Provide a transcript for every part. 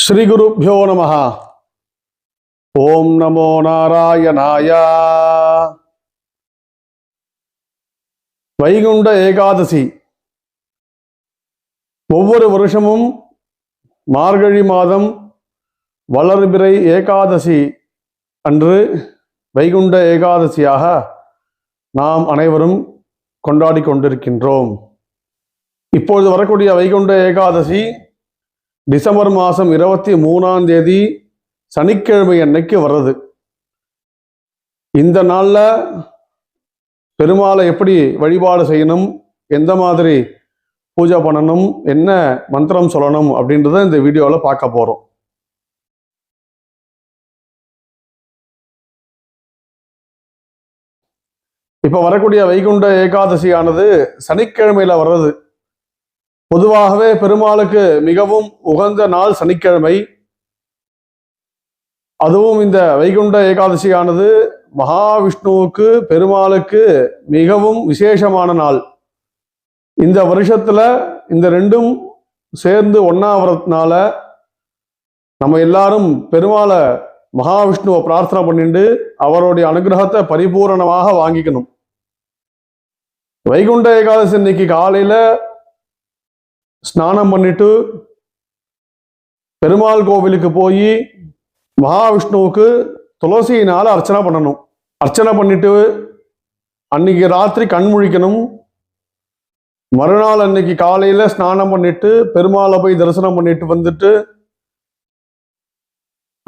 ஸ்ரீ ஸ்ரீகுருப்போ நம ஓம் நமோ நாராயணாய. வைகுண்ட ஏகாதசி. ஒவ்வொரு வருஷமும் மார்கழி மாதம் வளர்பிறை ஏகாதசி அன்று வைகுண்ட ஏகாதசியாக நாம் அனைவரும் கொண்டாடி கொண்டிருக்கின்றோம். இப்பொழுது வரக்கூடிய வைகுண்ட ஏகாதசி டிசம்பர் மாதம் இருபத்தி மூணாம் தேதி சனிக்கிழமை அன்னைக்கு வர்றது. இந்த நாளில் பெருமாளை எப்படி வழிபாடு செய்யணும்? எந்த மாதிரி பூஜை பண்ணணும்? என்ன மந்திரம் சொல்லணும்? அப்படின்றத இந்த வீடியோவில் பார்க்க போகிறோம் இப்போ வரக்கூடிய வைகுண்ட ஏகாதசியானது சனிக்கிழமையில் வர்றது. பொதுவாகவே பெருமாளுக்கு மிகவும் உகந்த நாள் சனிக்கிழமை. அதுவும் இந்த வைகுண்ட ஏகாதசியானது மகாவிஷ்ணுவுக்கு பெருமாளுக்கு மிகவும் விசேஷமான நாள். இந்த வருஷத்துல இந்த ரெண்டும் சேர்ந்து ஒன்னாவதுனால நம்ம எல்லாரும் பெருமாளை மகாவிஷ்ணுவை பிரார்த்தனை பண்ணிட்டு அவருடைய அனுகிரகத்தை பரிபூரணமாக வாங்கிக்கணும். வைகுண்ட ஏகாதசி இன்னைக்கு காலையில ஸ்நானம் பண்ணிட்டு பெருமாள் கோவிலுக்கு போய் மகாவிஷ்ணுவுக்கு துளசியினால் அர்ச்சனை பண்ணணும். அர்ச்சனை பண்ணிட்டு அன்னைக்கு ராத்திரி கண் முழிக்கணும். மறுநாள் அன்னைக்கு காலையில ஸ்நானம் பண்ணிட்டு பெருமாளை போய் தரிசனம் பண்ணிட்டு வந்துட்டு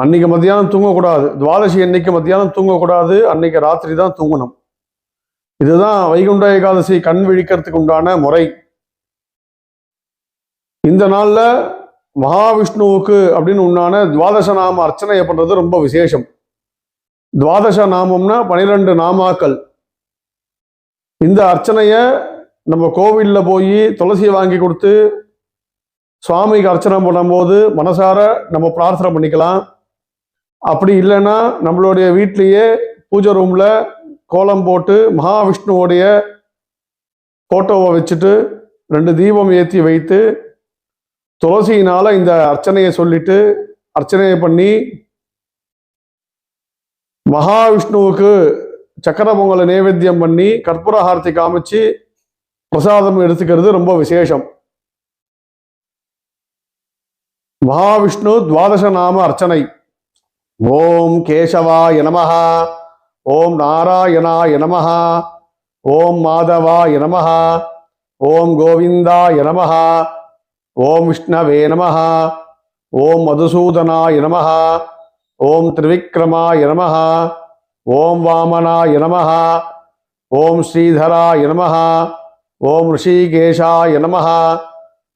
அன்னைக்கு மத்தியானம் தூங்கக்கூடாது. துவாதசி அன்னைக்கு மத்தியானம் தூங்கக்கூடாது. அன்னைக்கு ராத்திரி தான் தூங்கணும். இதுதான் வைகுண்ட ஏகாதசி கண் விழிக்கிறதுக்கு உண்டான முறை. இந்த நாளில் மகாவிஷ்ணுவுக்கு அப்படின்னு உண்டான துவாதச நாம அர்ச்சனையை பண்ணுறது ரொம்ப விசேஷம். துவாதச நாமம்னா பனிரெண்டு நாமாக்கள். இந்த அர்ச்சனையை நம்ம கோவிலில் போய் துளசி வாங்கி கொடுத்து சுவாமிக்கு அர்ச்சனை பண்ணும்போது மனசார நம்ம பிரார்த்தனை பண்ணிக்கலாம். அப்படி இல்லைன்னா நம்மளுடைய வீட்லேயே பூஜை ரூமில் கோலம் போட்டு மகாவிஷ்ணுவோடைய ஃபோட்டோவை வச்சுட்டு ரெண்டு தீபம் ஏற்றி வைத்து துளசியினால இந்த அர்ச்சனையை சொல்லிட்டு அர்ச்சனையை பண்ணி மகாவிஷ்ணுவுக்கு சக்கர பொங்கலை நைவேத்தியம் பண்ணி கற்பூரஹாரத்தை காமிச்சு பிரசாதம் எடுத்துக்கிறது ரொம்ப விசேஷம். மகாவிஷ்ணு துவாதச நாம அர்ச்சனை. ஓம் கேசவா எனமஹா ஓம் நாராயணா எனமஹா ஓம் மாதவா எனமஹா ஓம் கோவிந்தா எனமஹா ஓம் விஷ்ணவே நமஹா. ஓம் மதுசூதனாய நமஹ. ஓம் திரிவிக்ரமாய நமஹ. ஓம் வாமனாய நமஹ. ஓம் ஸ்ரீதராய நமஹ. ஓம் ரிஷிகேஷாய நமஹ.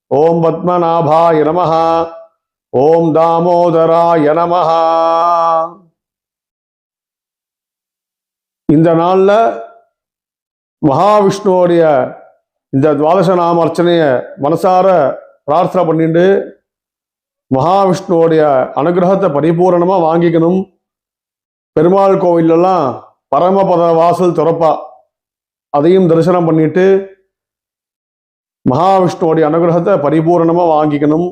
ஓம் பத்மநாபாய நமஹ. ஓம் தாமோதராய நமஹ. இந்த நாளில் மகாவிஷ்ணுவோடைய இந்த துவாதச நாம அர்ச்சனையை மனசார பிரார்த்தனை பண்ணிட்டு மகாவிஷ்ணுவோடைய அனுகிரகத்தை பரிபூரணமா வாங்கிக்கணும். பெருமாள் கோவிலெல்லாம் பரமபத வாசல் திறப்பா. அதையும் தரிசனம் பண்ணிட்டு மகாவிஷ்ணுவோடைய அனுகிரகத்தை பரிபூரணமா வாங்கிக்கணும்.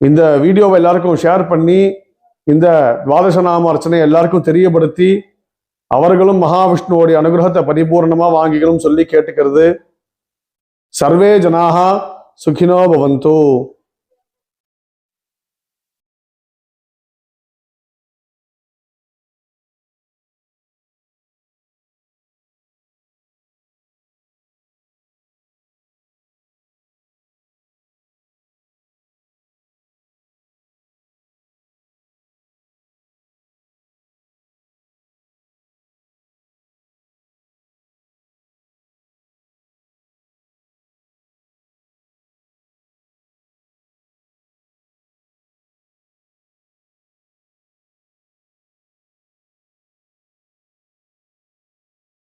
இந்த வீடியோவை எல்லாருக்கும் ஷேர் பண்ணி இந்த துவாதச நாம அர்ச்சனை எல்லாருக்கும் தெரியப்படுத்தி அவர்களும் மகாவிஷ்ணுவோடைய அனுகிரகத்தை பரிபூர்ணமா வாங்கிக்கணும் சொல்லி கேட்டுக்கிறது. சர்வே ஜனாகா सुखिनो भवन्तु।